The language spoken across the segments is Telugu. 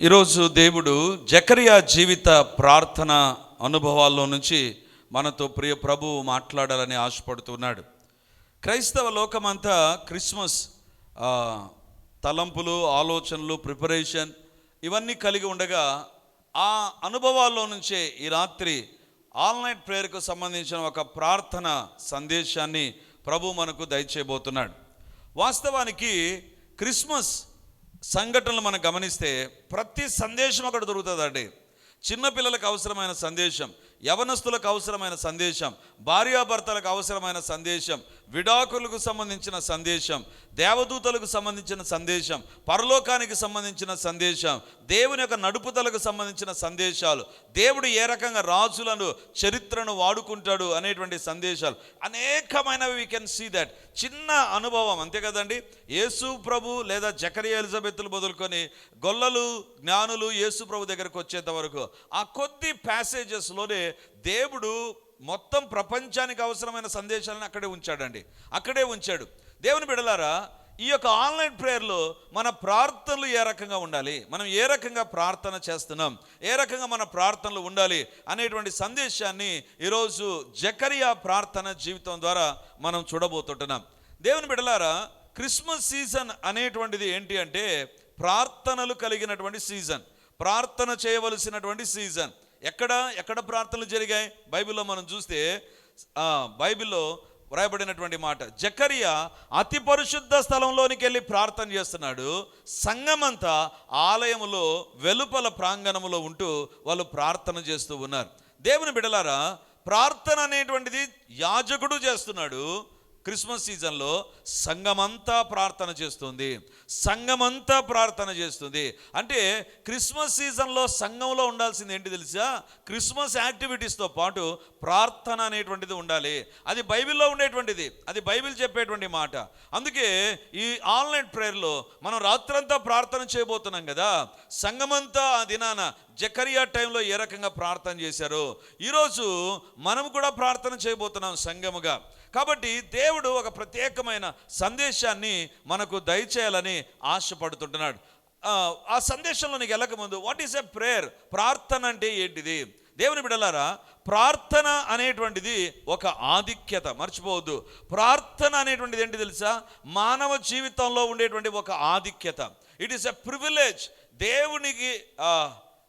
ఈరోజు దేవుడు జకరియా జీవిత ప్రార్థన అనుభవాల్లో నుంచి మనతో ప్రియ ప్రభువు మాట్లాడాలని ఆశపడుతున్నాడు. క్రైస్తవ లోకమంతా క్రిస్మస్ తలంపులు ఆలోచనలు ప్రిపరేషన్ ఇవన్నీ కలిగి ఉండగా ఆ అనుభవాల్లో నుంచే ఈ రాత్రి ఆల్ నైట్ ప్రేయర్కు సంబంధించిన ఒక ప్రార్థన సందేశాన్ని ప్రభు మనకు దయచేయబోతున్నాడు. వాస్తవానికి క్రిస్మస్ సంఘటనలు మనం గమనిస్తే ప్రతి సందేశం అక్కడ దొరుకుతుందండి. చిన్నపిల్లలకు అవసరమైన సందేశం యవనస్తులకు అవసరమైన సందేశం భార్యాభర్తలకు అవసరమైన సందేశం విడాకులకు సంబంధించిన సందేశం దేవదూతలకు సంబంధించిన సందేశం పరలోకానికి సంబంధించిన సందేశం దేవుని యొక్క నడుపుదలకు సంబంధించిన సందేశాలు దేవుడు ఏ రకంగా రాజులను చరిత్రను వాడుకుంటాడు అనేటువంటి సందేశాలు. అనేకమైనవి వీ కెన్ సీ దట్ చిన్న అనుభవం అంతే కదండి? యేసు ప్రభు లేదా జకరియా ఎలిజబెత్తులు మొదలుకొని గొల్లలు జ్ఞానులు యేసు ప్రభు దగ్గరకు వచ్చేంత వరకు ఆ కొద్ది ప్యాసేజెస్లోనే దేవుడు మొత్తం ప్రపంచానికి అవసరమైన సందేశాలను అక్కడే ఉంచాడండి. అక్కడే ఉంచాడు. దేవుని బిడలారా ఈ యొక్క ఆన్లైన్ ప్రేయర్లో మన ప్రార్థనలు ఏ రకంగా ఉండాలి? మనం ఏ రకంగా ప్రార్థన చేస్తున్నాం? ఏ రకంగా మన ప్రార్థనలు ఉండాలి? అనేటువంటి సందేశాన్ని ఈరోజు జకరియా ప్రార్థన జీవితం ద్వారా మనం చూడబోతుంటున్నాం. దేవుని బిడలారా క్రిస్మస్ సీజన్ అనేటువంటిది ఏంటి అంటే ప్రార్థనలు కలిగినటువంటి సీజన్. ప్రార్థన చేయవలసినటువంటి సీజన్. ఎక్కడ ఎక్కడ ప్రార్థనలు జరిగాయి? బైబిల్లో మనం చూస్తే బైబిల్లో వ్రాయబడినటువంటి మాట జకరియా అతి పరిశుద్ధ స్థలంలోనికి వెళ్ళి ప్రార్థన చేస్తున్నాడు. సంఘమంతా ఆలయములో వెలుపల ప్రాంగణములో ఉంటూ వాళ్ళు ప్రార్థన చేస్తూ ఉన్నారు. దేవుని బిడలారా ప్రార్థన అనేటువంటిది యాజకుడు చేస్తున్నాడు. క్రిస్మస్ సీజన్లో సంఘమంతా ప్రార్థన చేస్తుంది. సంఘమంతా ప్రార్థన చేస్తుంది. అంటే క్రిస్మస్ సీజన్లో సంఘంలో ఉండాల్సింది ఏంటి తెలుసా? క్రిస్మస్ యాక్టివిటీస్తో పాటు ప్రార్థన అనేటువంటిది ఉండాలి. అది బైబిల్లో ఉండేటువంటిది. అది బైబిల్ చెప్పేటువంటి మాట. అందుకే ఈ ఆన్లైన్ ప్రేయర్లో మనం రాత్రంతా ప్రార్థన చేయబోతున్నాం కదా. సంఘమంతా ఆ దినాన జకరియా టైంలో ఏ రకంగా ప్రార్థన చేశారు. ఈరోజు మనం కూడా ప్రార్థన చేయబోతున్నాం సంఘముగా. కాబట్టి దేవుడు ఒక ప్రత్యేకమైన సందేశాన్ని మనకు దయచేయాలని ఆశపడుతుంటున్నాడు. ఆ, సందేశంలో నీకు వెళ్ళకముందు వాట్ ఈస్ ఎ ప్రేయర్ ప్రార్థన అంటే ఏంటిది? దేవుని బిడలారా ప్రార్థన అనేటువంటిది ఒక ఆధిక్యత మర్చిపోవద్దు. ప్రార్థన అనేటువంటిది ఏంటి తెలుసా? మానవ జీవితంలో ఉండేటువంటి ఒక ఆధిక్యత. ఇట్ ఈస్ ఎ ప్రివిలేజ్ దేవునికి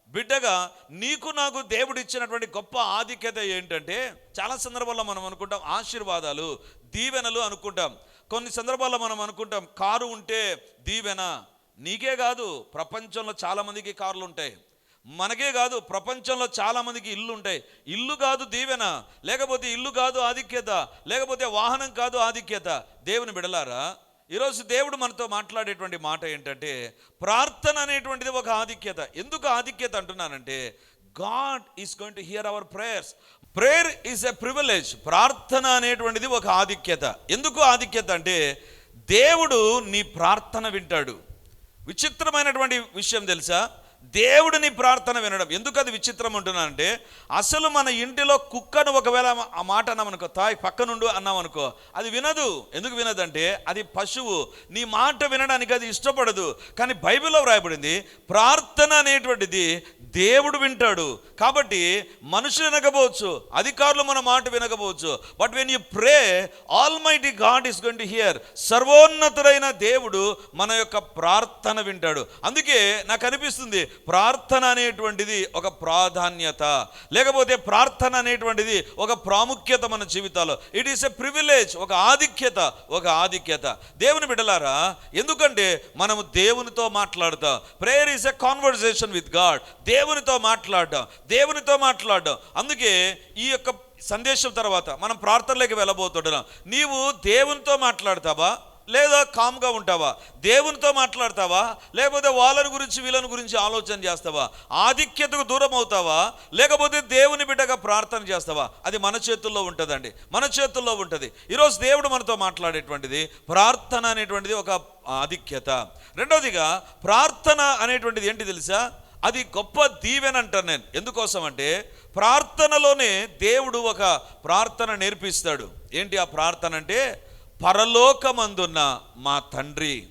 బిడ్డగా నీకు నాకు దేవుడు ఇచ్చినటువంటి గొప్ప ఆధిక్యత ఏంటంటే చాలా సందర్భాల్లో మనం అనుకుంటాం ఆశీర్వాదాలు దీవెనలు అనుకుంటాం. కొన్ని సందర్భాల్లో మనం అనుకుంటాం కారు ఉంటే దీవెన. నీకే కాదు ప్రపంచంలో చాలామందికి కార్లు ఉంటాయి. మనకే కాదు ప్రపంచంలో చాలామందికి ఇల్లు ఉంటాయి. ఇల్లు కాదు దీవెన లేకపోతే ఇల్లు కాదు ఆధిక్యత లేకపోతే వాహనం కాదు ఆధిక్యత. దేవుని బిడలారా ఈరోజు దేవుడు మనతో మాట్లాడేటువంటి మాట ఏంటంటే ప్రార్థన అనేటువంటిది ఒక ఆధిక్యత. ఎందుకు ఆధిక్యత అంటున్నానంటే God is going to hear our prayers prayer is a privilege ప్రార్థన అనేటువంటిది ఒక ఆధిక్యత. ఎందుకు ఆధిక్యత అంటే దేవుడు నీ ప్రార్థన వింటాడు. విచిత్రమైనటువంటి విషయం తెలుసా? దేవుడిని ప్రార్థన వినడం. ఎందుకు అది విచిత్రం ఉంటున్నానంటే అసలు మన ఇంటిలో కుక్కను ఒకవేళ ఆ మాట అన్నామనుకో తాయి పక్కనుండు అన్నామనుకో అది వినదు. ఎందుకు వినదంటే అది పశువు. నీ మాట వినడానికి అది ఇష్టపడదు. కానీ బైబిల్లో వ్రాయబడింది ప్రార్థన అనేటువంటిది దేవుడు వింటాడు. కాబట్టి మనుషులు వినకపోవచ్చు అధికారులు మన మాట వినకపోవచ్చు. But when you pray almighty God is going to hear సర్వోన్నతుడైన దేవుడు మన యొక్క ప్రార్థన వింటాడు. అందుకే నాకు అనిపిస్తుంది ప్రార్థన అనేటువంటిది ఒక ప్రాధాన్యత. లేకపోతే ప్రార్థన అనేటువంటిది ఒక ప్రాముఖ్యత మన జీవితాల్లో. ఇట్ ఈస్ ఎ ప్రివిలేజ్ ఒక ఆధిక్యత ఒక ఆధిక్యత. దేవుని బిడలారా ఎందుకంటే మనము దేవునితో మాట్లాడతాం. Prayer is a conversation with God దేవునితో మాట్లాడడం దేవునితో మాట్లాడడం. అందుకే ఈ యొక్క సందేశం తర్వాత మనం ప్రార్థనలోకి వెళ్ళబోతుండడం. నీవు దేవునితో మాట్లాడతావా? లేదా కామ్గా ఉంటావా? దేవునితో మాట్లాడతావా? లేకపోతే వాళ్ళని గురించి వీళ్ళని గురించి ఆలోచన చేస్తావా? ఆధిక్యతకు దూరం అవుతావా లేకపోతే దేవుని బిడ్డగా ప్రార్థన చేస్తావా? అది మన చేతుల్లో ఉంటుందండి. మన చేతుల్లో ఉంటుంది. ఈరోజు దేవుడు మనతో మాట్లాడేటువంటిది ప్రార్థన అనేటువంటిది ఒక ఆధిక్యత. రెండవదిగా ప్రార్థన అనేటువంటిది ఏంటి తెలుసా? అది గొప్ప దీవెన అంటాను నేను. ఎందుకోసం అంటే ప్రార్థనలోనే దేవుడు ఒక ప్రార్థన నేర్పిస్తాడు. ఏంటి ఆ ప్రార్థన అంటే? పరలోకమందున్న మా తండ్రి.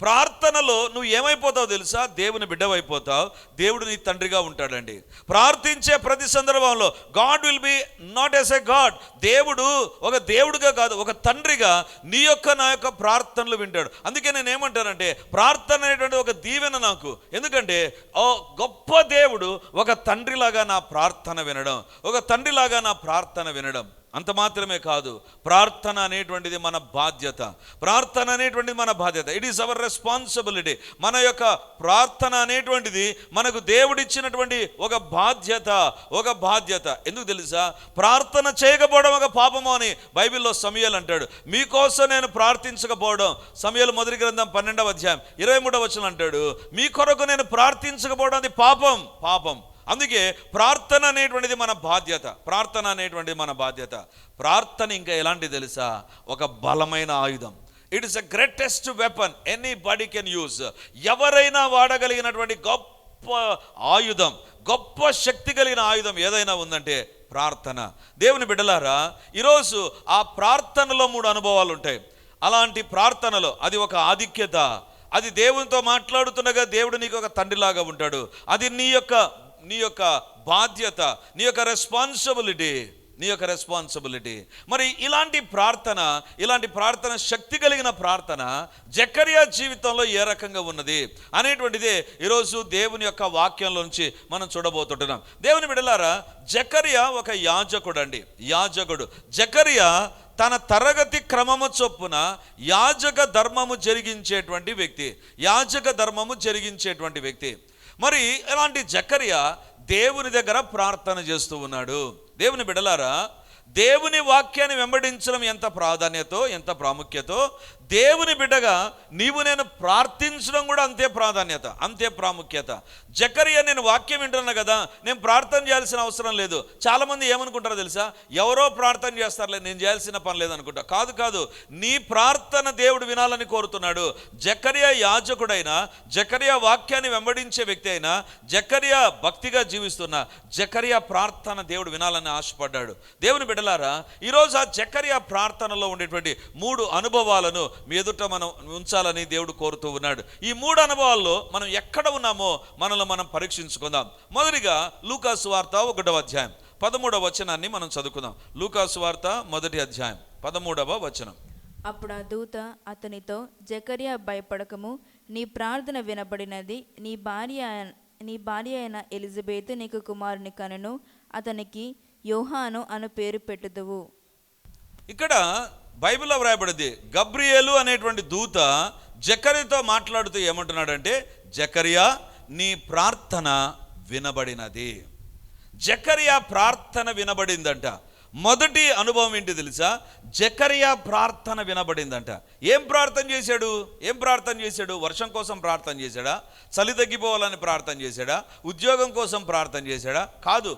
ప్రార్థనలో నువ్వు ఏమైపోతావు తెలుసా? దేవుని బిడ్డవైపోతావు. దేవుడు నీ తండ్రిగా ఉంటాడండి. ప్రార్థించే ప్రతి సందర్భంలో God will be not as a God దేవుడు ఒక దేవుడిగా కాదు ఒక తండ్రిగా నీ యొక్క నా యొక్క ప్రార్థనలు వింటాడు. అందుకే నేను ఏమంటానంటే ప్రార్థన అనేటువంటి ఒక దీవెన నాకు. ఎందుకంటే ఓ గొప్ప దేవుడు ఒక తండ్రిలాగా నా ప్రార్థన వినడం ఒక తండ్రిలాగా నా ప్రార్థన వినడం. అంత మాత్రమే కాదు ప్రార్థన అనేటువంటిది మన బాధ్యత. ప్రార్థన అనేటువంటిది మన బాధ్యత. ఇట్ ఈస్ అవర్ రెస్పాన్సిబిలిటీ మన యొక్క ప్రార్థన అనేటువంటిది మనకు దేవుడిచ్చినటువంటి ఒక బాధ్యత ఒక బాధ్యత. ఎందుకు తెలుసా? ప్రార్థన చేయకపోవడం ఒక పాపము అని బైబిల్లో సమయాలు అంటాడు. మీకోసం నేను ప్రార్థించకపోవడం సమయాలు మొదటి గ్రంథం పన్నెండవ అధ్యాయం ఇరవై మూడవ వచనం అంటాడు. మీ కొరకు నేను ప్రార్థించకపోవడం అది పాపం పాపం. అందుకే ప్రార్థన అనేటువంటిది మన బాధ్యత. ప్రార్థన అనేటువంటిది మన బాధ్యత. ప్రార్థన ఇంకా ఎలాంటి తెలుసా? ఒక బలమైన ఆయుధం. It is a greatest weapon anybody can use ఎవరైనా వాడగలిగినటువంటి గొప్ప ఆయుధం గొప్ప శక్తి కలిగిన ఆయుధం ఏదైనా ఉందంటే ప్రార్థన. దేవుని బిడ్డలారా ఈరోజు ఆ ప్రార్థనలో మూడు అనుభవాలు ఉంటాయి. అలాంటి ప్రార్థనలో అది ఒక ఆధిక్యత. అది దేవునితో మాట్లాడుతుండగా దేవుడు నీకు ఒక తండ్రిలాగా ఉంటాడు. అది నీ యొక్క నీ యొక్క బాధ్యత నీ యొక్క రెస్పాన్సిబిలిటీ నీ యొక్క రెస్పాన్సిబిలిటీ మరి ఇలాంటి ప్రార్థన ఇలాంటి ప్రార్థన శక్తి కలిగిన ప్రార్థన జకరియా జీవితంలో ఏ రకంగా ఉన్నది అనేటువంటిదే ఈరోజు దేవుని యొక్క వాక్యంలోంచి మనం చూడబోతుంటున్నాం. దేవుని బిడలారా జకరియా ఒక యాజకుడు అండి యాజకుడు. జకరియా తన తరగతి క్రమము చొప్పున యాజక ధర్మము జరిగించేటువంటి వ్యక్తి. యాజక ధర్మము జరిగించేటువంటి వ్యక్తి. మరి ఇలాంటి జకరియా దేవుని దగ్గర ప్రార్థన చేస్తూ ఉన్నాడు. దేవుని బిడలారా దేవుని వాక్యాన్ని వెంబడించడం ఎంత ప్రాధాన్యతో ఎంత ప్రాముఖ్యతో? దేవుని బిడ్డగా నీవు నేను ప్రార్థించడం కూడా అంతే ప్రాధాన్యత అంతే ప్రాముఖ్యత. జకరియా నేను వాక్యం వింటున్నా కదా నేను ప్రార్థన చేయాల్సిన అవసరం లేదు. చాలామంది ఏమనుకుంటారో తెలుసా? ఎవరో ప్రార్థన చేస్తారులే నేను చేయాల్సిన పని లేదనుకుంటా. కాదు కాదు. నీ ప్రార్థన దేవుడు వినాలని కోరుతున్నాడు. జకరియా యాజకుడైనా జకరియా వాక్యాన్ని వెంబడించే వ్యక్తి అయినా జకరియా భక్తిగా జీవిస్తున్న జకరియా ప్రార్థన దేవుడు వినాలని ఆశపడ్డాడు. దేవుని బిడ్డలారా ఈరోజు ఆ జకరియా ప్రార్థనలో ఉండేటువంటి మూడు అనుభవాలను మీ ఎదుట మనం ఉంచాలని దేవుడు కోరుతూ ఉన్నాడు. ఈ మూడు అనుభవాల్లో మనం ఎక్కడ ఉన్నామో మనల్ని మనం పరీక్షించుకుందాం. మొదటిగా లూకాసు వార్త ఒకటవ అధ్యాయం. పదమూడవ వచనాన్ని మనం చదువుకుందాం. లూకాసు వార్త మొదటి అధ్యాయం. పదమూడవ వచనం. అప్పుడు ఆ దూత అతనితో జకరియా భయపడకము. నీ ప్రార్థన వినబడినది. నీ భార్య నీ భార్య అయిన ఎలిజబెత్ నీకు కుమారుని కనును. అతనికి యోహాను అను పేరు పెట్టుదువు. ఇక్కడ బైబిల్లో వ్రాయబడింది గబ్రియేలు అనేటువంటి దూత జకరితో మాట్లాడుతూ ఏమంటున్నాడంటే జకరియా నీ ప్రార్థన వినబడినది. జకరియా ప్రార్థన వినబడిందంట. మొదటి అనుభవం ఏంటి తెలుసా? జకరియా ప్రార్థన వినబడిందంట. ఏం ప్రార్థన చేశాడు? ఏం ప్రార్థన చేశాడు? వర్షం కోసం ప్రార్థన చేశాడా? చలి తగ్గిపోవాలని ప్రార్థన చేశాడా? ఉద్యోగం కోసం ప్రార్థన చేశాడా? కాదు.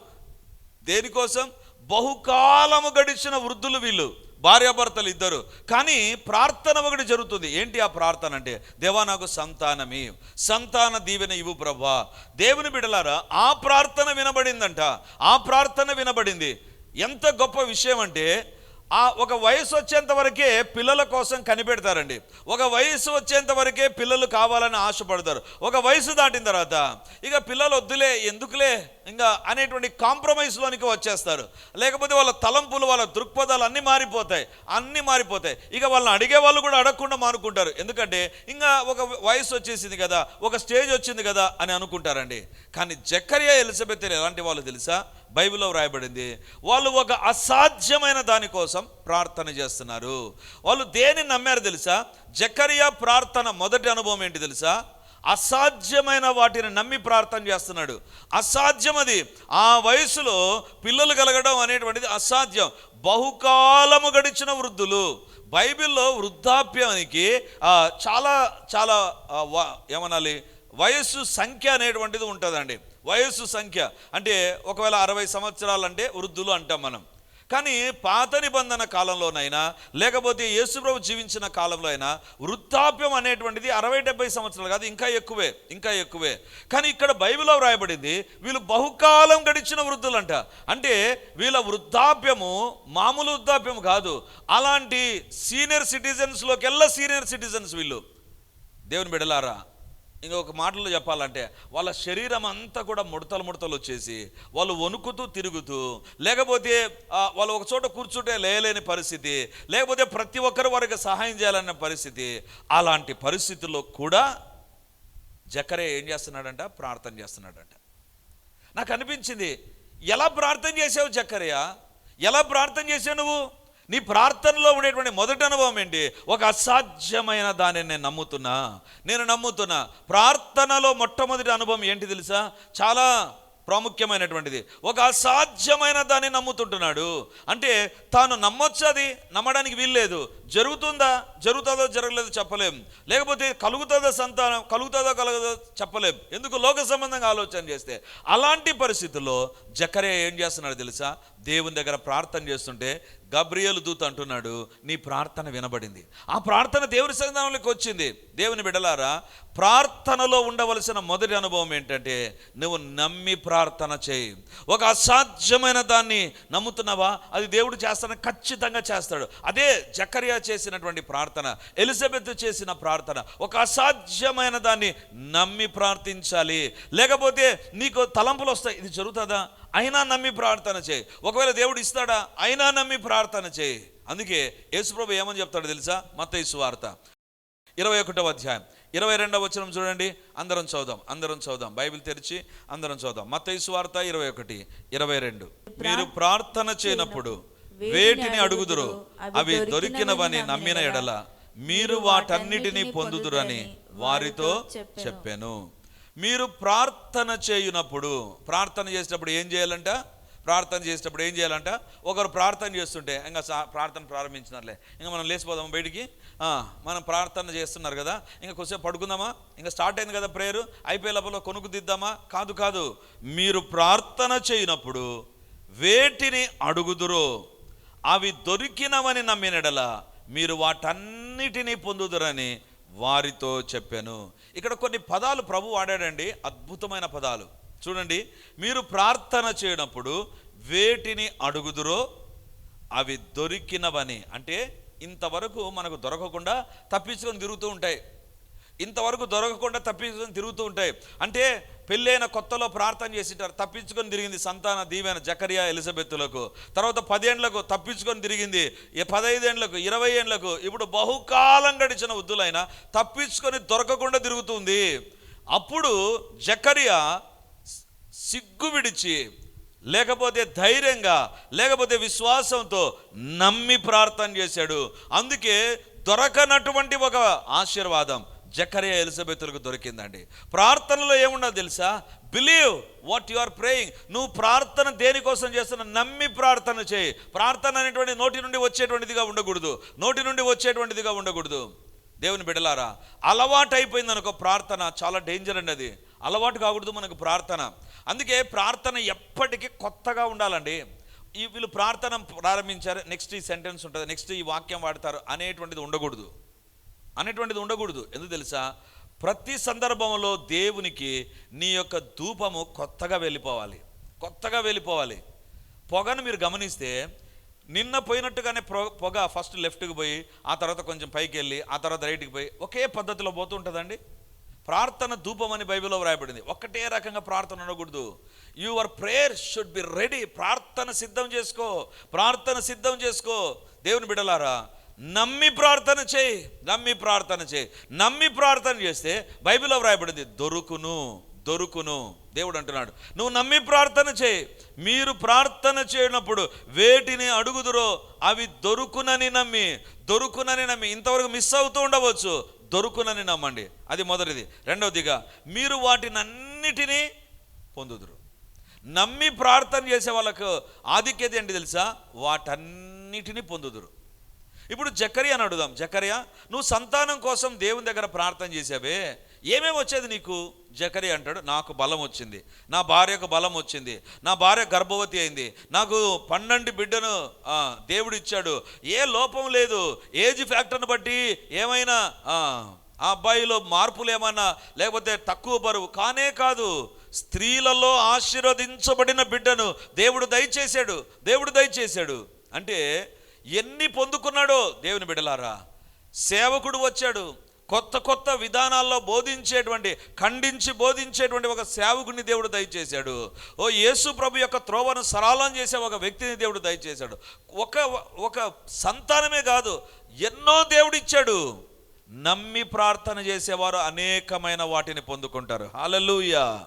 దేనికోసం? బహుకాలము గడిచిన వృద్ధులు వీళ్ళు. భార్యాభర్తలు ఇద్దరు. కానీ ప్రార్థన ఒకటి జరుగుతుంది. ఏంటి ఆ ప్రార్థన అంటే దేవా నాకు సంతానమి. సంతాన దీవెన ఇవ్వు ప్రభా. దేవుని బిడలారా ఆ ప్రార్థన వినబడిందంట. ఆ ప్రార్థన వినబడింది. ఎంత గొప్ప విషయం అంటే ఆ ఒక వయసు వచ్చేంత వరకే పిల్లల కోసం కనిపెడతారండి. ఒక వయసు వచ్చేంత వరకే పిల్లలు కావాలని ఆశపడతారు. ఒక వయసు దాటిన తర్వాత ఇక పిల్లలు వద్దులే ఎందుకులే? ఇంకా అనేటువంటి కాంప్రమైజ్లోనికి వచ్చేస్తారు. లేకపోతే వాళ్ళ తలంపులు వాళ్ళ దృక్పథాలు అన్నీ మారిపోతాయి. అన్నీ మారిపోతాయి. ఇక వాళ్ళని అడిగే వాళ్ళు కూడా అడగకుండా మానుకుంటారు. ఎందుకంటే ఇంకా ఒక వయసు వచ్చేసింది కదా ఒక స్టేజ్ వచ్చింది కదా అని అనుకుంటారండి. కానీ జక్కరియా ఎలిజబెత్ ఎలాంటి వాళ్ళు తెలుసా? బైబిల్లో వ్రాయబడింది వాళ్ళు ఒక అసాధ్యమైన దానికోసం ప్రార్థన చేస్తున్నారు. వాళ్ళు దేని నమ్మారు తెలుసా? జకరియా ప్రార్థన మొదటి అనుభవం ఏంటి తెలుసా? అసాధ్యమైన వాటిని నమ్మి ప్రార్థన చేస్తున్నాడు. అసాధ్యం అది ఆ వయసులో పిల్లలు కలగడం అనేటువంటిది అసాధ్యం. బహుకాలము గడిచిన వృద్ధులు బైబిల్లో వృద్ధాప్యానికి చాలా చాలా వ- ఏమనాలి? వయస్సు సంఖ్య అనేటువంటిది ఉంటుందండి. వయస్సు సంఖ్య. అంటే ఒకవేళ అరవై సంవత్సరాలు అంటే వృద్ధులు అంటాం మనం. కానీ పాత నిబంధన కాలంలోనైనా లేకపోతే యేసుప్రభు జీవించిన కాలంలో అయినా వృద్ధాప్యం అనేటువంటిది అరవై డెబ్బై సంవత్సరాలు కాదు ఇంకా ఎక్కువే ఇంకా ఎక్కువే. కానీ ఇక్కడ బైబిల్లో వ్రాయబడింది వీళ్ళు బహుకాలం గడిచిన వృద్ధులంట. అంటే వీళ్ళ వృద్ధాప్యము మామూలు వృద్ధాప్యం కాదు. అలాంటి సీనియర్ సిటిజన్స్లోకెల్లా సీనియర్ సిటిజన్స్ వీళ్ళు. దేవుని బిడలారా ఇంకొక మాటలో చెప్పాలంటే వాళ్ళ శరీరం అంతా కూడా ముడతలు ముడతలు వచ్చేసి వాళ్ళు వణుకుతూ తిరుగుతూ లేకపోతే వాళ్ళు ఒక చోట కూర్చుంటే లేలేని పరిస్థితి లేకపోతే ప్రతి ఒక్కరు వారికి సహాయం చేయాలన్న పరిస్థితి అలాంటి పరిస్థితుల్లో కూడా జకరే ఏం చేస్తున్నాడంట? ప్రార్థన చేస్తున్నాడంట. నాకు అనిపించింది ఎలా ప్రార్థన చేసావు జక్కరయ్య ఎలా ప్రార్థన చేసావు నువ్వు? నీ ప్రార్థనలో ఉండేటువంటి మొదటి అనుభవం ఏంటి? ఒక అసాధ్యమైన దానిని నేను నమ్ముతున్నా. నేను నమ్ముతున్నా. ప్రార్థనలో మొట్టమొదటి అనుభవం ఏంటి తెలుసా? చాలా ప్రాముఖ్యమైనటువంటిది. ఒక అసాధ్యమైన దాన్ని నమ్ముతుంటున్నాడు. అంటే తాను నమ్మొచ్చు అది నమ్మడానికి వీల్లేదు. జరుగుతుందా? జరుగుతుందో జరగలేదో చెప్పలేం. లేకపోతే కలుగుతుందో సంతానం కలుగుతుందో కలగదో చెప్పలేం. ఎందుకు? లోక సంబంధంగా ఆలోచన చేస్తే. అలాంటి పరిస్థితుల్లో జకరే ఏం చేస్తున్నాడు తెలుసా? దేవుని దగ్గర ప్రార్థన చేస్తుంటే గబ్రియలు దూత అంటున్నాడు నీ ప్రార్థన వినబడింది. ఆ ప్రార్థన దేవుని సన్నిధానంలోకి వచ్చింది. దేవుని బిడలారా ప్రార్థనలో ఉండవలసిన మొదటి అనుభవం ఏంటంటే నువ్వు నమ్మి ప్రార్థన చేయి. ఒక అసాధ్యమైన దాన్ని నమ్ముతున్నావా? అది దేవుడు చేస్తాను ఖచ్చితంగా చేస్తాడు. అదే జకరియా చేసినటువంటి ప్రార్థన ఎలిజబెత్ చేసిన ప్రార్థన ఒక అసాధ్యమైన దాన్ని నమ్మి ప్రార్థించాలి. లేకపోతే నీకు తలంపులు వస్తాయి. ఇది జరుగుతుందా? అయినా నమ్మి ప్రార్థన చేయి. ఒకవేళ దేవుడు ఇస్తాడా? అయినా నమ్మి ప్రార్థన చేయి. అందుకే యేసుప్రభు ఏమని చెప్తాడు తెలుసా? మత్తయి వార్త. ఇరవై ఒకటవ అధ్యాయం. ఇరవై రెండవ వచనం చూడండి. అందరం చదుదాం అందరం చదుదాం బైబిల్ తెరిచి అందరం చదుదాం మత్తయి వార్త ఇరవై ఒకటి ఇరవై రెండు. మీరు ప్రార్థన చేయనప్పుడు వేటిని అడుగుదురు అవి దొరికినవని నమ్మిన ఎడల మీరు వాటన్నిటినీ పొందుదురని వారితో చెప్పాను. మీరు ప్రార్థన చేయునప్పుడు ప్రార్థన చేసేటప్పుడు ఏం చేయాలంట? ప్రార్థన చేసేటప్పుడు ఏం చేయాలంట? ఒకరు ప్రార్థన చేస్తుంటే ఇంకా ప్రార్థన ప్రారంభించినారులే. ఇంకా మనం లేచిపోదాం బయటికి? మనం ప్రార్థన చేస్తున్నారు కదా. ఇంకా కొంచెం పడుకుందామా? ఇంకా స్టార్ట్ అయింది కదా ప్రేయర్? అయిపోయే లోపల కొనుక్కు దిద్దామా? కాదు కాదు. మీరు ప్రార్థన చేయనప్పుడు వేటిని అడుగుదురో అవి దొరికినవని నమ్మినడల మీరు వాటన్నిటినీ పొందుదురని వారితో చెప్పాను. ఇక్కడ కొన్ని పదాలు ప్రభు వాడాడండి. అద్భుతమైన పదాలు. చూడండి. మీరు ప్రార్థన చేయనప్పుడు వేటిని అడుగుదురో అవి దొరికినవని. అంటే ఇంతవరకు మనకు దొరకకుండా తప్పించుకొని తిరుగుతూ ఉంటాయి. ఇంతవరకు దొరకకుండా తప్పించుకొని తిరుగుతూ ఉంటాయి. అంటే పెళ్ళైన కొత్తలో ప్రార్థన చేసింటారు. తప్పించుకొని తిరిగింది సంతాన దీవెన జకరియా ఎలిజబెత్తులకు. తర్వాత పదేండ్లకు తప్పించుకొని తిరిగింది. ఈ పదైదేండ్లకు ఇరవై ఏండ్లకు ఇప్పుడు బహుకాలం గడిచిన వృద్ధులైన తప్పించుకొని దొరకకుండా తిరుగుతుంది. అప్పుడు జకరియా సిగ్గు విడిచి లేకపోతే ధైర్యంగా లేకపోతే విశ్వాసంతో నమ్మి ప్రార్థన చేశాడు. అందుకే దొరకనటువంటి ఒక ఆశీర్వాదం. జకరియా ఎలిజబెత్లకు దొరికిందండి. ప్రార్థనలో ఏమున్నా తెలుసా? Believe what you are praying నువ్వు ప్రార్థన దేనికోసం చేస్తున్నా నమ్మి ప్రార్థన చేయి. ప్రార్థన అనేటువంటి నోటి నుండి వచ్చేటువంటిదిగా ఉండకూడదు. నోటి నుండి వచ్చేటువంటిదిగా ఉండకూడదు. దేవుని బిడలారా అలవాటు అయిపోయింది అనుకో ప్రార్థన చాలా డేంజర్ అండి అది. అలవాటు కాకూడదు మనకు ప్రార్థన. అందుకే ప్రార్థన ఎప్పటికీ కొత్తగా ఉండాలండి. ఈ వీళ్ళు ప్రార్థన ప్రారంభించారు నెక్స్ట్ ఈ సెంటెన్స్ ఉంటుంది నెక్స్ట్ ఈ వాక్యం వాడతారు అనేటువంటిది ఉండకూడదు. అనేటువంటిది ఉండకూడదు. ఎందుకు తెలుసా? ప్రతి సందర్భంలో దేవునికి నీ యొక్క ధూపము కొత్తగా వెళ్ళిపోవాలి. కొత్తగా వెళ్ళిపోవాలి. పొగను మీరు గమనిస్తే నిన్న పోయినట్టుగానే పొ- పొగ ఫస్ట్ లెఫ్ట్కి పోయి ఆ తర్వాత కొంచెం పైకి వెళ్ళి ఆ తర్వాత రైట్కి పోయి ఒకే పద్ధతిలో పోతుంటుందండి ప్రార్థన ధూపం అని బైబిల్లో వ్రాయబడింది. ఒకటే రకంగా ప్రార్థన ఉండకూడదు. Your prayer should be ready. ప్రార్థన సిద్ధం చేసుకో. ప్రార్థన సిద్ధం చేసుకో. దేవుని బిడలారా నమ్మి ప్రార్థన చేయి నమ్మి ప్రార్థన చేయి. నమ్మి ప్రార్థన చేస్తే బైబిల్లో వ్రాయబడింది దొరుకును దొరుకును. దేవుడు అంటున్నాడు నువ్వు నమ్మి ప్రార్థన చేయి. మీరు ప్రార్థన చేయనప్పుడు వేటిని అడుగుదురో అవి దొరుకునని నమ్మి దొరుకునని నమ్మి. ఇంతవరకు మిస్ అవుతూ ఉండవచ్చు దొరుకునని నమ్మండి. అది మొదటిది. రెండవదిగా మీరు వాటినన్నిటినీ పొందుదురు. నమ్మి ప్రార్థన చేసే వాళ్ళకు ఆధిక్యత ఏంటి తెలుసా? వాటన్నిటినీ పొందుదురు. ఇప్పుడు జకరియా అని అడుగుదాం. జకరియా నువ్వు సంతానం కోసం దేవుని దగ్గర ప్రార్థన చేసావే. ఏమేమి వచ్చేది నీకు? జకరి అంటాడు నాకు బలం వచ్చింది. నా భార్యకు బలం వచ్చింది. నా భార్య గర్భవతి అయింది. నాకు పన్నెండు బిడ్డను దేవుడు ఇచ్చాడు. ఏ లోపం లేదు. ఏజ్ ఫ్యాక్టర్ని బట్టి ఏమైనా ఆ, ఆ అబ్బాయిలో మార్పులు ఏమన్నా లేకపోతే తక్కువ బరువు. కానే కాదు స్త్రీలలో ఆశీర్వదించబడిన బిడ్డను దేవుడు దయచేశాడు. దేవుడు దయచేశాడు. అంటే ఎన్ని పొందుకున్నాడో దేవుని బిడ్డలారా? సేవకుడు వచ్చాడు. కొత్త కొత్త విధానాల్లో బోధించేటువంటి ఖండించి బోధించేటువంటి ఒక సేవకుని దేవుడు దయచేశాడు. ఓ యేసు ప్రభు యొక్క త్రోవను సరళం చేసే ఒక వ్యక్తిని దేవుడు దయచేశాడు. ఒక ఒక సంతానమే కాదు ఎన్నో దేవుడిచ్చాడు. నమ్మి ప్రార్థన చేసేవారు అనేకమైన వాటిని పొందుకుంటారు. హల్లెలూయా.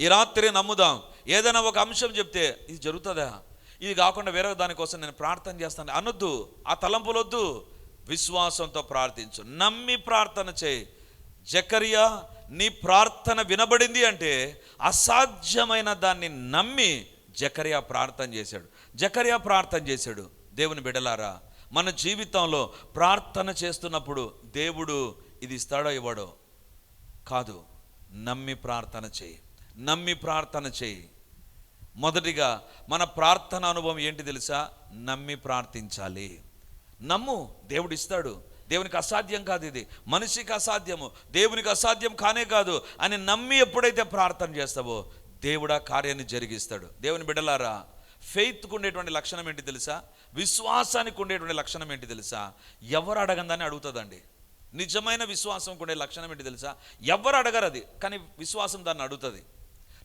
ఈ రాత్రి నమ్ముదాం. ఏదైనా ఒక అంశం చెప్తే ఇది జరుగుతుందా? ఇది కాకుండా వేరే దానికోసం నేను ప్రార్థన చేస్తాను. అనొద్దు ఆ తలంపులొద్దు. విశ్వాసంతో ప్రార్థించు. నమ్మి ప్రార్థన చేయి. జకరియా నీ ప్రార్థన వినబడింది అంటే అసాధ్యమైన దాన్ని నమ్మి జకరియా ప్రార్థన చేశాడు. జకరియా ప్రార్థన చేశాడు. దేవుని బిడలారా మన జీవితంలో ప్రార్థన చేస్తున్నప్పుడు దేవుడు ఇది ఇస్తాడో ఇవ్వడో కాదు. నమ్మి ప్రార్థన చేయి. నమ్మి ప్రార్థన చేయి. మొదటిగా మన ప్రార్థన అనుభవం ఏంటి తెలుసా? నమ్మి ప్రార్థించాలి. నమ్ము దేవుడు ఇస్తాడు దేవునికి అసాధ్యం కాదు ఇది. మనిషికి అసాధ్యము. దేవునికి అసాధ్యం కానే కాదు. అని నమ్మి ఎప్పుడైతే ప్రార్థన చేస్తావో దేవుడా కార్యాన్ని జరిగిస్తాడు. దేవుని బిడ్డలారా ఫెయిత్కు ఉండేటువంటి లక్షణం ఏంటి తెలుసా? విశ్వాసానికి ఉండేటువంటి లక్షణం ఏంటి తెలుసా? ఎవరు అడగందని అడుగుతుందండి. నిజమైన విశ్వాసం ఉండే లక్షణం ఏంటి తెలుసా? ఎవరు అడగరు అది. కానీ విశ్వాసం దాన్ని అడుగుతుంది.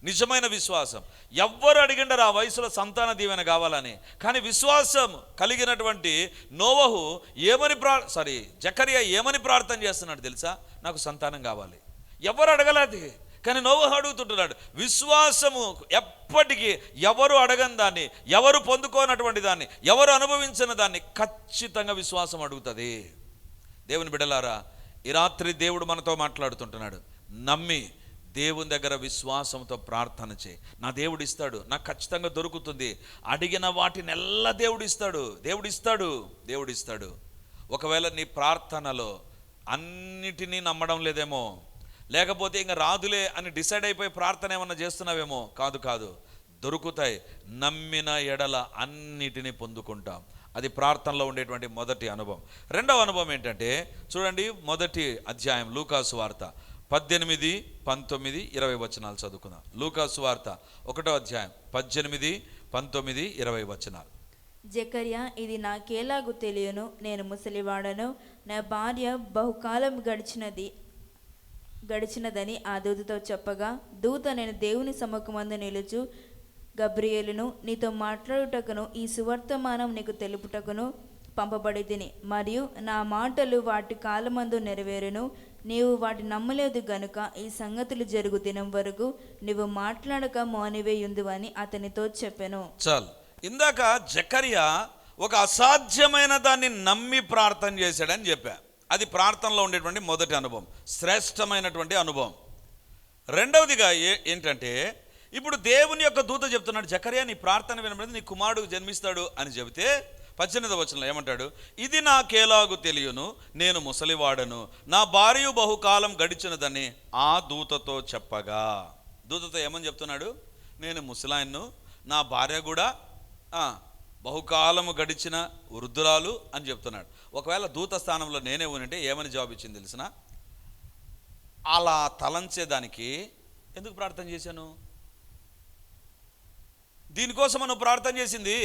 నిజమైన విశ్వాసం. ఎవ్వరు అడిగిండరు ఆ వయసులో సంతాన దీవెన కావాలని. కానీ విశ్వాసం కలిగినటువంటి నోవహు ఏమని ప్రా సారీ జకరియా ఏమని ప్రార్థన చేస్తున్నాడు తెలుసా? నాకు సంతానం కావాలి. ఎవరు అడగలేదు కానీ నోవహు అడుగుతుంటున్నాడు విశ్వాసము ఎప్పటికీ ఎవరు అడగని దాన్ని ఎవరు పొందుకోనటువంటి దాన్ని ఎవరు అనుభవించిన దాన్ని ఖచ్చితంగా విశ్వాసం అడుగుతుంది. దేవుని బిడలారా ఈ రాత్రి దేవుడు మనతో మాట్లాడుతుంటున్నాడు. నమ్మి దేవుని దగ్గర విశ్వాసంతో ప్రార్థన చేయి. నా దేవుడు ఇస్తాడు. నాకు ఖచ్చితంగా దొరుకుతుంది. అడిగిన వాటిని ఎల్లా దేవుడు ఇస్తాడు. దేవుడు ఇస్తాడు. దేవుడు ఇస్తాడు. ఒకవేళ నీ ప్రార్థనలో అన్నిటినీ నమ్మడం లేదేమో లేకపోతే ఇంకా రాదులే అని డిసైడ్ అయిపోయి ప్రార్థన ఏమన్నా చేస్తున్నావేమో కాదు కాదు. దొరుకుతాయి. నమ్మిన ఎడల అన్నిటినీ పొందుకుంటాం. అది ప్రార్థనలో ఉండేటువంటి మొదటి అనుభవం. రెండవ అనుభవం ఏంటంటే చూడండి మొదటి అధ్యాయం లూకాసు వార్త. పద్దెనిమిది పంతొమ్మిది ఇరవై వచనాలు చదువుకుందాం. లూకాసు వార్త ఒకటో అధ్యాయం. పద్దెనిమిది పంతొమ్మిది ఇరవై వచనాలు. జకర్యా ఇది నాకేలాగు తెలియను? నేను ముసలివాడను. నా భార్య బహుకాలం గడిచినది గడిచినదని ఆ దూతతో చెప్పగా దూత నేను దేవుని సముఖమందు నిలుచు గబ్రియేలును నీతో మాట్లాడుటకును ఈ సువర్తమానం నీకు తెలుపుటకును పంపబడి తిని మరియు నా మాటలు వాటి కాలమందు నెరవేరును. నీవు వాటి నమ్మలేదు గనుక ఈ సంగతులు జరుగు దినం వరకు నీవు మాట్లాడక మౌనివేయుందువని అతనితో చెప్పెను. చాలు. ఇందాక జకరియా ఒక అసాధ్యమైన దాన్ని నమ్మి ప్రార్థన చేశాడని చెప్పా. అది ప్రార్థనలో ఉండేటువంటి మొదటి అనుభవం శ్రేష్టమైనటువంటి అనుభవం. రెండవదిగా ఏ ఏంటంటే ఇప్పుడు దేవుని యొక్క దూత చెప్తున్నాడు జకరియా నీ ప్రార్థన వినబడింది నీ కుమారుడు జన్మిస్తాడు అని చెబితే పద్దెనిమిది వచనంలో ఏమంటాడు? ఇది నాకేలాగు తెలియను నేను ముసలివాడను. నా భార్య బహుకాలం గడిచినదని ఆ దూతతో చెప్పగా. దూతతో ఏమని చెప్తున్నాడు? నేను ముసలాయన్ను నా భార్య కూడా బహుకాలము గడిచిన వృద్ధురాలు అని చెప్తున్నాడు. ఒకవేళ దూత స్థానంలో నేనే ఉంటే ఏమని జవాబు ఇచ్చింది తెలిసిన? అలా తలంచేదానికి ఎందుకు ప్రార్థన చేశాను? దీనికోసం నువ్వు ప్రార్థన చేసింది?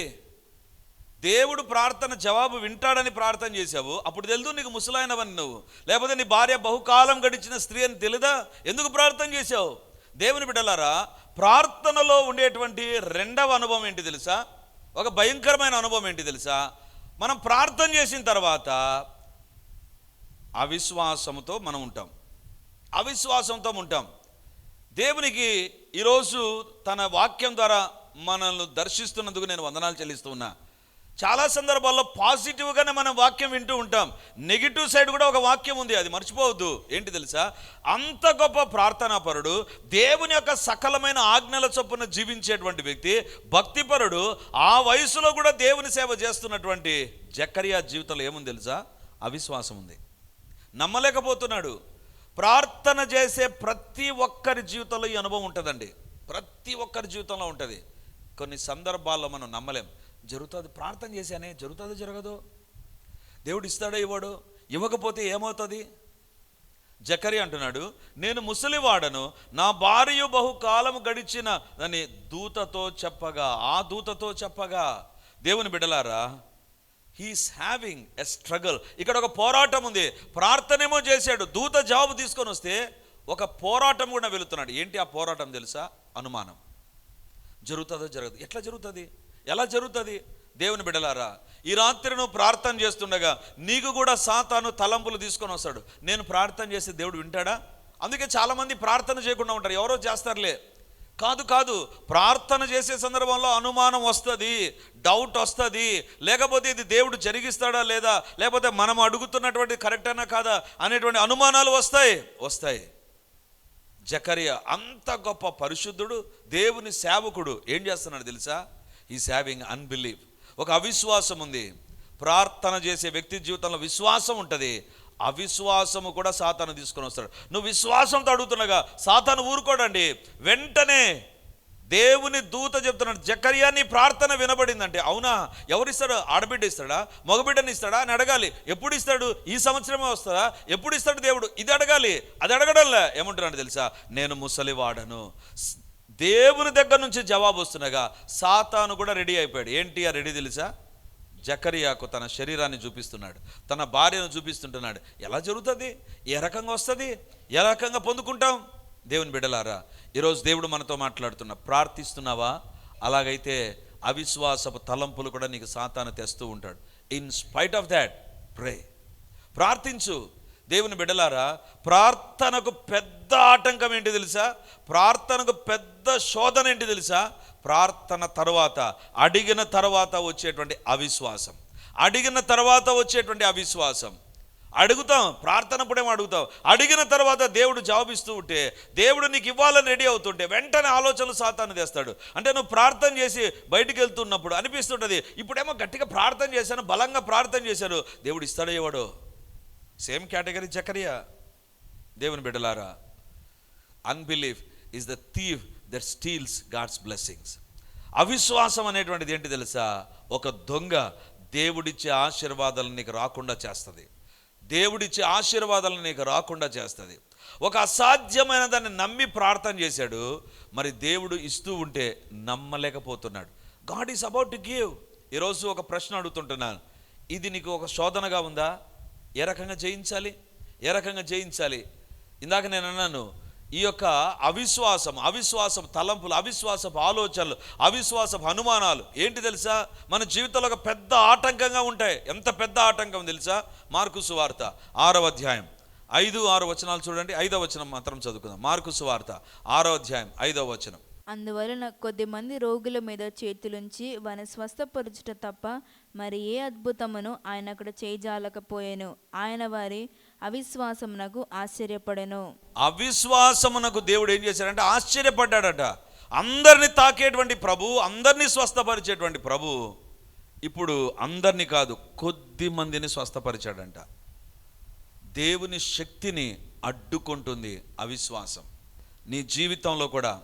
దేవుడు ప్రార్థన జవాబు వింటాడని ప్రార్థన చేశావు. అప్పుడు తెలుదు నీకు ముసలాయనవని నువ్వు. లేకపోతే నీ భార్య బహుకాలం గడిచిన స్త్రీ అని తెలుదా? ఎందుకు ప్రార్థన చేశావు? దేవుని బిడ్డలారా ప్రార్థనలో ఉండేటువంటి రెండవ అనుభవం ఏంటి తెలుసా? ఒక భయంకరమైన అనుభవం ఏంటి తెలుసా? మనం ప్రార్థన చేసిన తర్వాత అవిశ్వాసంతో మనం ఉంటాం. అవిశ్వాసంతో ఉంటాం. దేవునికి ఈరోజు తన వాక్యం ద్వారా మనల్ని దర్శిస్తున్నందుకు నేను వందనాలు చెల్లిస్తూ ఉన్నా. చాలా సందర్భాల్లో పాజిటివ్గానే మనం వాక్యం వింటూ ఉంటాం. నెగిటివ్ సైడ్ కూడా ఒక వాక్యం ఉంది అది మర్చిపోవద్దు. ఏంటి తెలుసా? అంత గొప్ప ప్రార్థనాపరుడు దేవుని యొక్క సకలమైన ఆజ్ఞల చొప్పున జీవించేటువంటి వ్యక్తి భక్తిపరుడు ఆ వయసులో కూడా దేవుని సేవ చేస్తున్నటువంటి జక్కరియా జీవితంలో ఏముంది తెలుసా? అవిశ్వాసం ఉంది. నమ్మలేకపోతున్నాడు. ప్రార్థన చేసే ప్రతి ఒక్కరి జీవితంలో ఈ అనుభవం ఉంటుందండి. ప్రతి ఒక్కరి జీవితంలో ఉంటుంది. కొన్ని సందర్భాల్లో మనం నమ్మలేం. జరుగుతుంది ప్రార్థన చేశానే జరుగుతుందో జరగదు? దేవుడు ఇస్తాడో ఇవ్వడో? ఇవ్వకపోతే ఏమవుతుంది? జకరి అంటున్నాడు నేను ముసలివాడను నా భార్య బహుకాలము గడిచిన అని దూతతో చెప్పగా ఆ దూతతో చెప్పగా. దేవుని బిడలారా హీస్ హ్యావింగ్ ఎ స్ట్రగల్ ఇక్కడ ఒక పోరాటం ఉంది. ప్రార్థనేమో చేశాడు దూత జాబు తీసుకొని వస్తే ఒక పోరాటం కూడా వెళుతున్నాడు. ఏంటి ఆ పోరాటం తెలుసా? అనుమానం. జరుగుతుందో జరగదు? ఎట్లా జరుగుతుంది? ఎలా జరుగుతుంది? దేవుని బిడలారా ఈ రాత్రి నువ్వు ప్రార్థన చేస్తుండగా నీకు కూడా సాతాను తలంపులు తీసుకొని వస్తాడు. నేను ప్రార్థన చేస్తే దేవుడు వింటాడా? అందుకే చాలామంది ప్రార్థన చేయకుండా ఉంటారు. ఎవరో చేస్తారులే. కాదు కాదు. ప్రార్థన చేసే సందర్భంలో అనుమానం వస్తుంది డౌట్ వస్తుంది. లేకపోతే ఇది దేవుడు జరిగిస్తాడా లేదా? లేకపోతే మనం అడుగుతున్నటువంటి కరెక్టేనా కాదా? అనేటువంటి అనుమానాలు వస్తాయి. వస్తాయి. జకరియా అంత గొప్ప పరిశుద్ధుడు దేవుని సేవకుడు. ఏం చేస్తున్నాడు తెలుసా? ఈస్ హ్యావింగ్ అన్బిలీవ్ ఒక అవిశ్వాసం ఉంది. ప్రార్థన చేసే వ్యక్తి జీవితంలో విశ్వాసం ఉంటుంది. అవిశ్వాసము కూడా సాతాను తీసుకొని వస్తాడు. నువ్వు విశ్వాసంతో అడుగుతుండగా సాతాను ఊరుకోడండి. వెంటనే దేవుని దూత చెప్తున్నాడు జకరియా నీ ప్రార్థన వినబడిందంటే. అవునా? ఎవరిస్తాడు? ఆడబిడ్డ ఇస్తాడా మగబిడ్డని ఇస్తాడా అని అడగాలి. ఎప్పుడు ఇస్తాడు ఈ సంవత్సరమే వస్తుందా? ఎప్పుడు ఇస్తాడు దేవుడు? ఇది అడగాలి. అది అడగడంలే. ఏమంటున్నాడు తెలుసా? నేను ముసలివాడను. దేవుని దగ్గర నుంచి జవాబు వస్తుండగా సాతాను కూడా రెడీ అయిపోయాడు. ఏంటి ఆ రెడీ తెలుసా? జకరియాకు తన శరీరాన్ని చూపిస్తున్నాడు. తన భార్యను చూపిస్తుంటున్నాడు. ఎలా జరుగుతుంది? ఏ రకంగా వస్తుంది? ఏ రకంగా పొందుకుంటాం? దేవుని బిడ్డలారా ఈరోజు దేవుడు మనతో మాట్లాడుతున్నా ప్రార్థిస్తున్నావా? అలాగైతే అవిశ్వాసపు తలంపులు కూడా నీకు సాతాను తెస్తూ ఉంటాడు. In spite of that pray ప్రార్థించు. దేవుని బిడ్డలారా ప్రార్థనకు పెద్ద ఆటంకం ఏంటి తెలుసా? ప్రార్థనకు పెద్ద శోధన ఏంటి తెలుసా? ప్రార్థన తర్వాత అడిగిన తర్వాత వచ్చేటువంటి అవిశ్వాసం. అడిగిన తర్వాత వచ్చేటువంటి అవిశ్వాసం. అడుగుతాం ప్రార్థనప్పుడేమో అడుగుతాం. అడిగిన తర్వాత దేవుడు జవాబిస్తూ ఉంటే దేవుడు నీకు ఇవ్వాలని రెడీ అవుతుంటే వెంటనే ఆలోచనలు సాతాను తెస్తాడు. అంటే నువ్వు ప్రార్థన చేసి బయటికి వెళ్తున్నప్పుడు అనిపిస్తుంటుంది ఇప్పుడేమో గట్టిగా ప్రార్థన చేశాను బలంగా ప్రార్థన చేశాను దేవుడు ఇస్తాడో ఇవ్వడో సేమ్ కేటగిరీ జకరియా దేవుని బిడ్డలారా unbelief is the thief that steals God's blessings అవిశ్వాసం అనేటువంటిది ఏంటి తెలుసా? ఒక దొంగ దేవుడిచ్చే ఆశీర్వాదాలను నీకు రాకుండా చేస్తుంది. దేవుడిచ్చే ఆశీర్వాదాలను నీకు రాకుండా చేస్తుంది. ఒక అసాధ్యమైన దాన్ని నమ్మి ప్రార్థన చేశాడు మరి దేవుడు ఇస్తూ ఉంటే నమ్మలేకపోతున్నాడు. God is about to give ఈరోజు ఒక ప్రశ్న అడుగుతుంటున్నాను. ఇది నీకు ఒక శోధనగా ఉందా? ఏ రకంగా జయించాలి? ఏ రకంగా జయించాలి? ఇందాక నేను అన్నాను ఈ యొక్క అవిశ్వాసం అవిశ్వాసం తలంపులు అవిశ్వాసపు ఆలోచనలు అవిశ్వాసపు అనుమానాలు ఏంటి తెలుసా? మన జీవితంలో ఒక పెద్ద ఆటంకంగా ఉంటాయి. ఎంత పెద్ద ఆటంకం తెలుసా? మార్కు సువార్త ఆరవ అధ్యాయం. ఐదు ఆరు వచనాలు చూడండి. ఐదవ వచనం మాత్రం చదువుకుందాం. మార్కు సువార్త ఆరో అధ్యాయం ఐదవ వచనం. అందువలన కొద్దిమంది రోగుల మీద చేతులుంచి వారిని స్వస్థపరచుట తప్ప మరి ఏ అద్భుతమును ఆయన అక్కడ చేయజాలకపోయాను. ఆయన వారి అవిశ్వాసమునకు ఆశ్చర్యపడను. అవిశ్వాసమునకు దేవుడు ఏం చేశాడంటే ఆశ్చర్యపడ్డాడట. అందరిని తాకేటువంటి ప్రభు అందరినీ స్వస్థపరిచేటువంటి ప్రభు ఇప్పుడు అందరినీ కాదు కొద్ది మందిని స్వస్థపరిచాడంట. దేవుని శక్తిని అడ్డుకుంటుంది అవిశ్వాసం. నీ జీవితంలో కూడా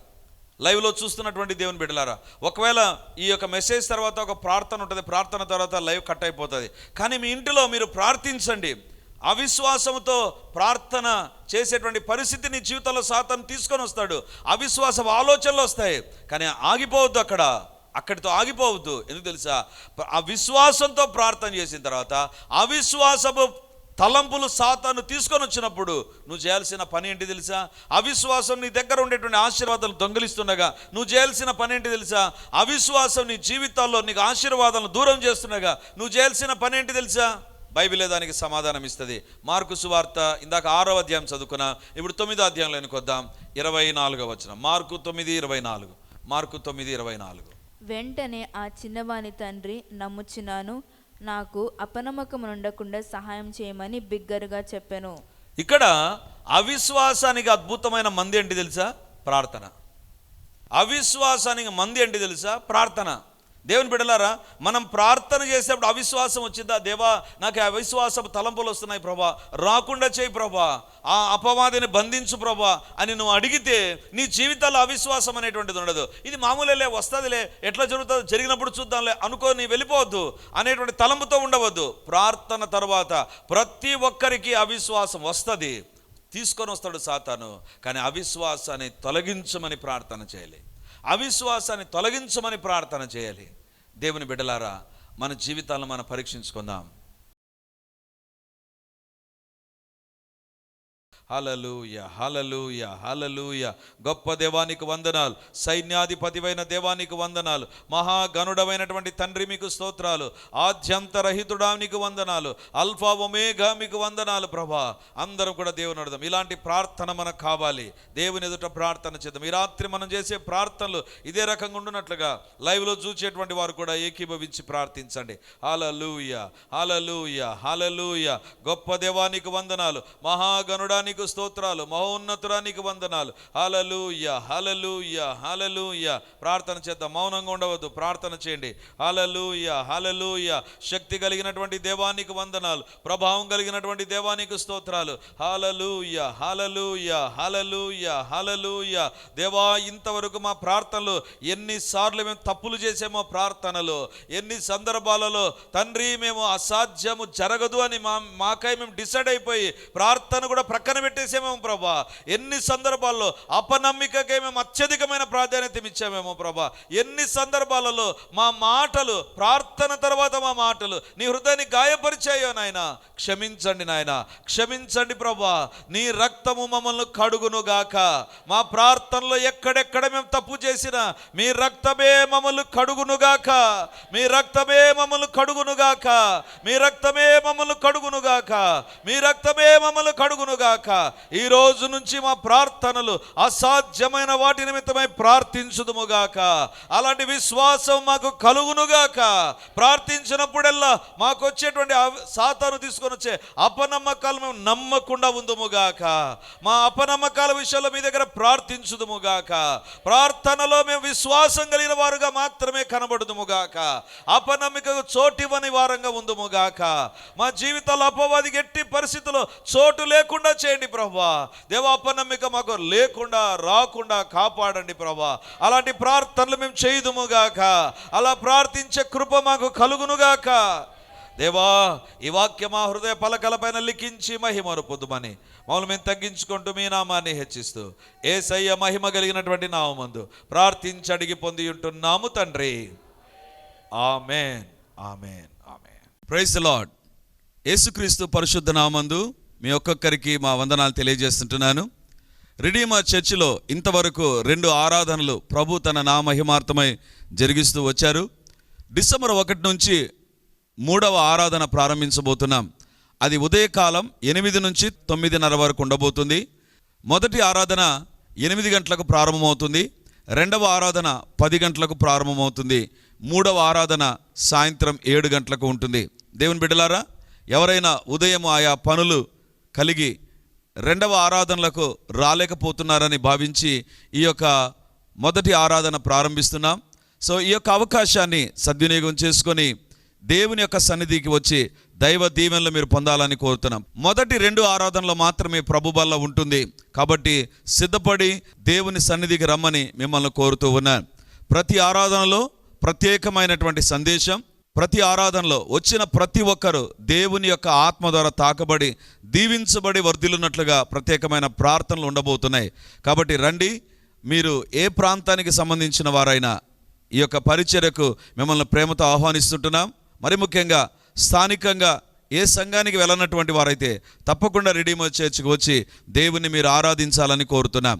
లైవ్లో చూస్తున్నటువంటి దేవుని బిడ్డలారా ఒకవేళ ఈ యొక్క మెసేజ్ తర్వాత ఒక ప్రార్థన ఉంటుంది ప్రార్థన తర్వాత లైవ్ కట్ అయిపోతుంది. కానీ మీ ఇంటిలో మీరు ప్రార్థించండి. అవిశ్వాసంతో ప్రార్థన చేసేటువంటి పరిస్థితి నీ జీవితంలో సాతం తీసుకొని వస్తాడు. అవిశ్వాస ఆలోచనలు వస్తాయి. కానీ ఆగిపోవద్దు అక్కడ. అక్కడితో ఆగిపోవద్దు. ఎందుకు తెలుసా? ఆ విశ్వాసంతో ప్రార్థన చేసిన తర్వాత అవిశ్వాసపు తలంపులు సాతాను తీసుకొని వచ్చినప్పుడు నువ్వు చేయాల్సిన పని ఏంటి తెలుసా? అవిశ్వాసం నీ దగ్గర ఉండేటువంటి ఆశీర్వాదాలు దొంగిలిస్తుండగా నువ్వు చేయాల్సిన పని ఏంటి తెలుసా? అవిశ్వాసం నీ జీవితాల్లో నీకు ఆశీర్వాదాలను దూరం చేస్తుండగా నువ్వు చేయాల్సిన పని ఏంటి తెలుసా? బైబిలే దానికి సమాధానం ఇస్తుంది. మార్కు సువార్త ఇందాక ఆరో అధ్యాయం చదువుకున్నా ఇప్పుడు తొమ్మిదో అధ్యాయంలోనికి వద్దాం ఇరవై నాలుగో వచ్చిన మార్కు తొమ్మిది ఇరవై నాలుగు. మార్కు తొమ్మిది ఇరవై నాలుగు. వెంటనే ఆ చిన్నవాని తండ్రి నమ్ముచున్నాను. నాకు అపనమ్మకం ఉండకుండా సహాయం చేయమని బిగ్గరగా చెప్పాను. ఇక్కడ అవిశ్వాసానికి అద్భుతమైన మంది ఏంటి తెలుసా? ప్రార్థన. అవిశ్వాసానికి మంది ఏంటి తెలుసా? ప్రార్థన. దేవుని బిడలారా మనం ప్రార్థన చేసేప్పుడు అవిశ్వాసం వచ్చిందా? దేవా నాకు ఆ అవిశ్వాసపు తలంపులు వస్తున్నాయి ప్రభా. రాకుండా చేయి ప్రభా. ఆ అపవాదిని బంధించు ప్రభా అని నువ్వు అడిగితే నీ జీవితాల్లో అవిశ్వాసం అనేటువంటిది ఉండదు. ఇది మామూలేలే వస్తుందిలే ఎట్లా జరుగుతుందో? జరిగినప్పుడు చూద్దాంలే అనుకో నీ వెళ్ళిపోవద్దు అనేటువంటి తలంపుతో ఉండవద్దు. ప్రార్థన తర్వాత ప్రతి ఒక్కరికి అవిశ్వాసం వస్తుంది. తీసుకొని వస్తాడు సాతాను. కానీ అవిశ్వాసాన్ని తొలగించమని ప్రార్థన చేయలేదు అవిశ్వాసాన్ని తొలగించమని ప్రార్థన చేయాలి. దేవుని బిడ్డలారా మన జీవితాలను మనం పరీక్షించుకుందాం. హలలుయ హలలుయ హలలుయ గొప్ప దేవానికి వందనాలు. సైన్యాధిపతివైన దేవానికి వందనాలు. మహాగణుడమైనటువంటి తండ్రి మీకు స్తోత్రాలు. ఆద్యంతరహితుడా మీకు వందనాలు. అల్ఫా ఒమేగా మీకు వందనాలు ప్రభా. అందరం కూడా దేవుని అడదాం ఇలాంటి ప్రార్థన మనకు కావాలి. దేవుని ఎదుట ప్రార్థన చేద్దాం. ఈ రాత్రి మనం చేసే ప్రార్థనలు ఇదే రకంగా ఉండునట్లుగా లైవ్లో చూసేటువంటి వారు కూడా ఏకీభవించి ప్రార్థించండి. హలలుయ హలలుయ హలలుయ గొప్ప దేవానికి వందనాలు. నీకు స్తోత్రాలు. మహోన్నతుడానికి వందనాలు. హలలుయ హలలుయ హలలుయ ప్రార్థన చేద్దాం. మౌనంగా ఉండవద్దు. ప్రార్థన చేయండి. హలలుయ హలలుయ శక్తి కలిగినటువంటి దేవానికి వందనాలు. ప్రభావం కలిగినటువంటి దేవానికి స్తోత్రాలు. హలలుయ హలలుయ హలలుయ హలలుయ దేవా ఇంతవరకు మా ప్రార్థనలు ఎన్నిసార్లు మేము తప్పులు చేసామో ప్రార్థనలు. ఎన్ని సందర్భాలలో తండ్రి మేము అసాధ్యము జరగదు అని మా మాకై మేము డిసైడ్ అయిపోయి ప్రార్థన కూడా ప్రక్కన పెట్టేసామేమో ప్రభా. ఎన్ని సందర్భాల్లో అపనమ్మికకే మేము అత్యధికమైన ప్రాధాన్యత ఇచ్చామేమో ప్రభా. ఎన్ని సందర్భాలలో మా మాటలు ప్రార్థన తర్వాత మా మాటలు నీ హృదయాన్ని గాయపరిచాయో నాయన. క్షమించండి నాయన. క్షమించండి ప్రభా. నీ రక్తము మమ్మల్ని కడుగునుగాక. మా ప్రార్థనలో ఎక్కడెక్కడ మేము తప్పు చేసినా మీ రక్తమే మమ్మల్ని కడుగునుగాక. మీ రక్తమే మమ్మల్ని కడుగునుగాక. మీ రక్తమే మమ్మల్ని కడుగునుగాక. మీ రక్తమే మమ్మల్ని కడుగునుగాక. ఈ రోజు నుంచి మా ప్రార్థనలు అసాధ్యమైన వాటి నిమిత్తమై ప్రార్థించుదుముగాక. అలాంటి విశ్వాసం మాకు కలుగునుగాక. ప్రార్థించినప్పుడల్లా మాకు వచ్చేటువంటి సాతాను తీసుకొని వచ్చే అపనమ్మకాలు మేము నమ్మకుండా ఉందుముగాక. మా అపనమ్మకాల విషయంలో మీ దగ్గర ప్రార్థించుదుముగాక. ప్రార్థనలో మేము విశ్వాసం కలిగిన వారుగా మాత్రమే కనబడుదుముగాక. అపనమ్మికకు చోటివ్వని వారంగా ఉందముగాక. మా జీవితాలు అపవాది ఎట్టి పరిస్థితుల్లో చోటు లేకుండా చేయండి. ప్రభా. దేవాపనమ్మిక మాకు లేకుండా రాకుండా కాపాడండి ప్రభా. అలాంటి ప్రార్థనలు మేము చేయుదుముగాక అలా ప్రార్థించే కృప మాకు కలుగునుగాక దేవా ఈ వాక్య మా హృదయ పలకలపైన లిఖించి మహిమను పొందుమని మమ్మల్ని మేము తగ్గించుకుంటూ మీ నామాన్ని హెచ్చిస్తూ ఏ సయ్య మహిమ కలిగినటువంటి నామందు ప్రార్థించి అడిగి పొంది ఉంటున్నాము తండ్రి. Amen amen amen. Praise Lord యేసుక్రీస్తు పరిశుద్ధ నామందు మీ ఒక్కొక్కరికి మా వందనాలు తెలియజేస్తుంటున్నాను. రెడీమా చర్చిలో ఇంతవరకు రెండు ఆరాధనలు ప్రభు తన నామహిమార్థమై జరిగిస్తూ వచ్చారు. డిసెంబర్ ఒకటి నుంచి మూడవ ఆరాధన ప్రారంభించబోతున్నాం. అది ఉదయకాలం ఎనిమిది నుంచి తొమ్మిదిన్నర వరకు ఉండబోతుంది. మొదటి ఆరాధన ఎనిమిది గంటలకు ప్రారంభమవుతుంది. రెండవ ఆరాధన పది గంటలకు ప్రారంభమవుతుంది. మూడవ ఆరాధన సాయంత్రం ఏడు గంటలకు ఉంటుంది. దేవుని బిడ్డలారా ఎవరైనా ఉదయం ఆయా పనులు కలిగి రెండవ ఆరాధనలకు రాలేకపోతున్నారని భావించి ఈ యొక్క మొదటి ఆరాధన ప్రారంభిస్తున్నాం. సో ఈ యొక్క అవకాశాన్ని సద్వినియోగం చేసుకొని దేవుని యొక్క సన్నిధికి వచ్చి దైవ దీవెనలు మీరు పొందాలని కోరుతున్నాం. మొదటి రెండు ఆరాధనలు మాత్రమే ప్రభు బల్ల ఉంటుంది. కాబట్టి సిద్ధపడి దేవుని సన్నిధికి రమ్మని మిమ్మల్ని కోరుతూ ఉన్నాను. ప్రతి ఆరాధనలో ప్రత్యేకమైనటువంటి సందేశం ప్రతి ఆరాధనలో వచ్చిన ప్రతి ఒక్కరు దేవుని యొక్క ఆత్మ ద్వారా తాకబడి దీవించబడి వర్ధిల్లున్నట్లుగా ప్రత్యేకమైన ప్రార్థనలు ఉండబోతున్నాయి. కాబట్టి రండి మీరు ఏ ప్రాంతానికి సంబంధించిన వారైనా ఈ యొక్క పరిచర్యకు మిమ్మల్ని ప్రేమతో ఆహ్వానిస్తుంటున్నాం. మరి ముఖ్యంగా స్థానికంగా ఏ సంఘానికి వెళ్ళనటువంటి వారైతే తప్పకుండా రెడీమో చర్చ్కి వచ్చి దేవుని మీరు ఆరాధించాలని కోరుతున్నాం.